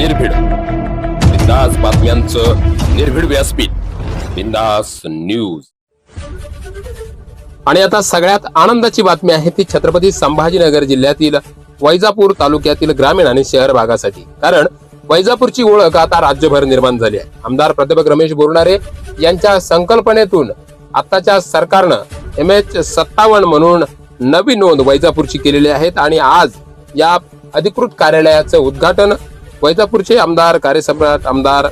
निर्भीड. बिंदास बातम्यांचं निर्भीड व्यासपीठ. बिंदास न्यूज. आणि आता सगळ्यात आनंदाची बातमी आहे ती छत्रपती संभाजीनगर जिल्ह्यातील वैजापूर तालुक्यातील ग्रामीण आणि शहर भागासाठी. कारण वैजापूरची ओळख आता राज्यभर निर्माण झाली आहे. आमदार प्राध्यापक रमेश बोरणारे यांच्या संकल्पनेतून आताच्या सरकारनं एम एच सत्तावन्न म्हणून नवी नोंद वैजापूरची केलेली आहेत आणि आज या अधिकृत कार्यालयाचं उद्घाटन वैजापूरचे आमदार कार्यसम्राट आमदार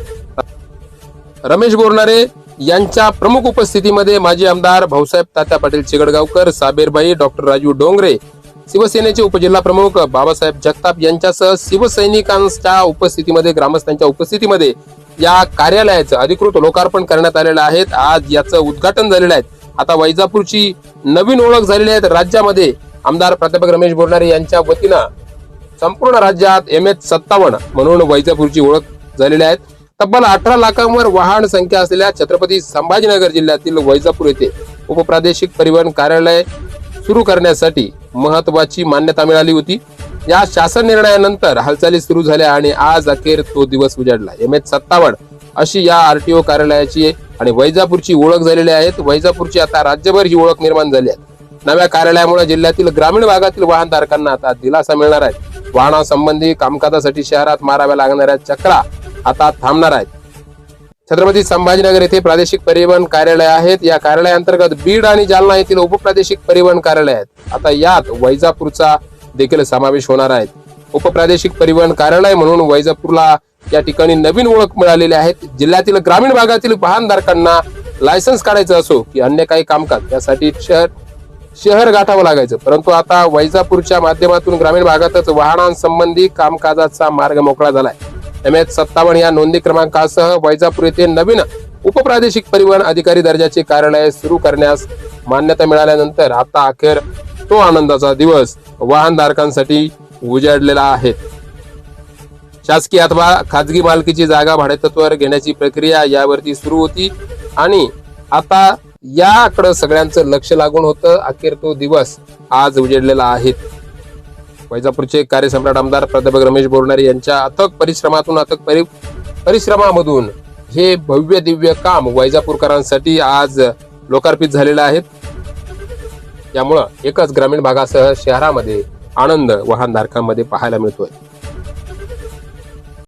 रमेश बोरणारे यांच्या प्रमुख उपस्थितीमध्ये माजी आमदार भाऊसाहेब तात्या पाटील चिगडगावकर साबेरबाई डॉक्टर राजू डोंगरे शिवसेनेचे उपजिल्हा प्रमुख बाबासाहेब जगताप यांच्यासह शिवसैनिकांच्या उपस्थितीमध्ये ग्रामस्थांच्या उपस्थितीमध्ये या कार्यालयाचं अधिकृत लोकार्पण करण्यात आलेलं आहे आज याचं उद्घाटन झालेलं आहे. आता वैजापूरची नवीन ओळख झालेली आहे. राज्यामध्ये आमदार प्राध्यापक रमेश बोरणारे यांच्या वतीनं संपूर्ण राज्यात एम एच सत्तावन्न म्हणून वैजापूरची ओळख झालेली आहे. तब्बल अठरा लाखांवर वाहन संख्या असलेल्या छत्रपती संभाजीनगर जिल्ह्यातील वैजापूर येथे उपप्रादेशिक परिवहन कार्यालय सुरू करण्यासाठी महत्वाची मान्यता मिळाली होती. या शासन निर्णयानंतर हालचाली सुरू झाल्या आणि आज अखेर तो दिवस उजाडला. एम एच सत्तावन्न अशी या आरटीओ कार्यालयाची आणि वैजापूरची ओळख झालेली आहे. वैजापूरची आता राज्यभर ही ओळख निर्माण झाली आहे. नव्या कार्यालयामुळे जिल्ह्यातील ग्रामीण भागातील वाहनधारकांना आता दिलासा मिळणार आहे. वाहनासंबंधी कामकाजासाठी शहरात माराव्या लागणाऱ्या चक्रा आता थांबणार आहेत. छत्रपती संभाजीनगर येथे प्रादेशिक परिवहन कार्यालय आहेत. या कार्यालयांतर्गत बीड आणि जालना येथील उपप्रादेशिक परिवहन कार्यालय आहेत. आता यात वैजापूरचा देखील समावेश होणार आहे. उपप्रादेशिक परिवहन कार्यालय म्हणून वैजापूरला या ठिकाणी नवीन ओळख मिळालेली आहे. जिल्ह्यातील ग्रामीण भागातील वाहनधारकांना लायसन्स काढायचं असो की अन्य काही कामकाज यासाठी शहर शहर गाठावं लागायचं. परंतु आता वैजापूरच्या माध्यमातून ग्रामीण भागातच वाहनांसंबंधी कामकाजाचा मार्ग मोकळा झालाय. एम एच सत्तावन्न या नोंदी क्रमांकासह वैजापूर येथे नवीन उपप्रादेशिक परिवहन अधिकारी दर्जाचे कार्यालय सुरू करण्यास मान्यता मिळाल्यानंतर आता अखेर तो आनंदाचा दिवस वाहनधारकांसाठी उजाडलेला आहे. शासकीय अथवा खाजगी मालकीची जागा भाडेतत्वावर घेण्याची प्रक्रिया यावरती सुरू होती आणि आता याकडं सगळ्यांचं लक्ष लागून होतं. अखेर तो दिवस आज उजेडलेला आहे. वैजापूरचे कार्यसम्राट आमदार प्राध्यापक रमेश बोरणारे यांच्या अथक परिश्रमातून अथक परि परिश्रमामधून हे भव्य दिव्य काम वैजापूरकरांसाठी आज लोकार्पित झालेलं आहे. त्यामुळं एकच ग्रामीण भागासह शहरामध्ये आनंद वाहनधारकांमध्ये पाहायला मिळतोय.